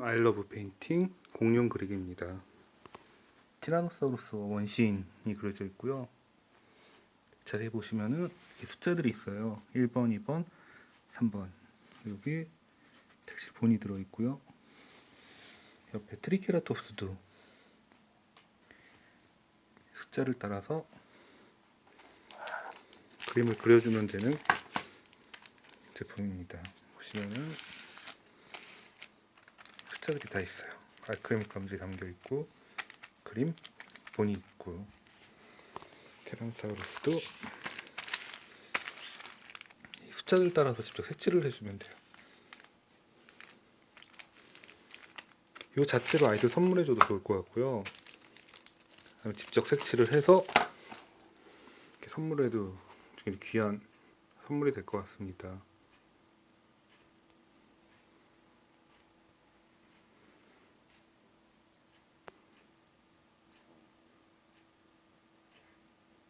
아이러브 페인팅 공룡 그리기입니다. 티라노사우루스 원시인이 그려져 있고요. 자세히 보시면은 이렇게 숫자들이 있어요. 1번, 2번, 3번. 여기 색칠 본이 들어 있고요. 옆에 트리케라톱스도 숫자를 따라서 그림을 그려주면 되는 제품입니다. 보시면은 숫자들이 다 있어요. 알크림 감지 담겨 있고 그림 본이 있고 테란사우루스도 이 숫자들 따라서 직접 색칠을 해주면 돼요. 이 자체로 아이들 선물해줘도 좋을 것 같고요. 직접 색칠을 해서 이렇게 선물해도 귀한 선물이 될 것 같습니다.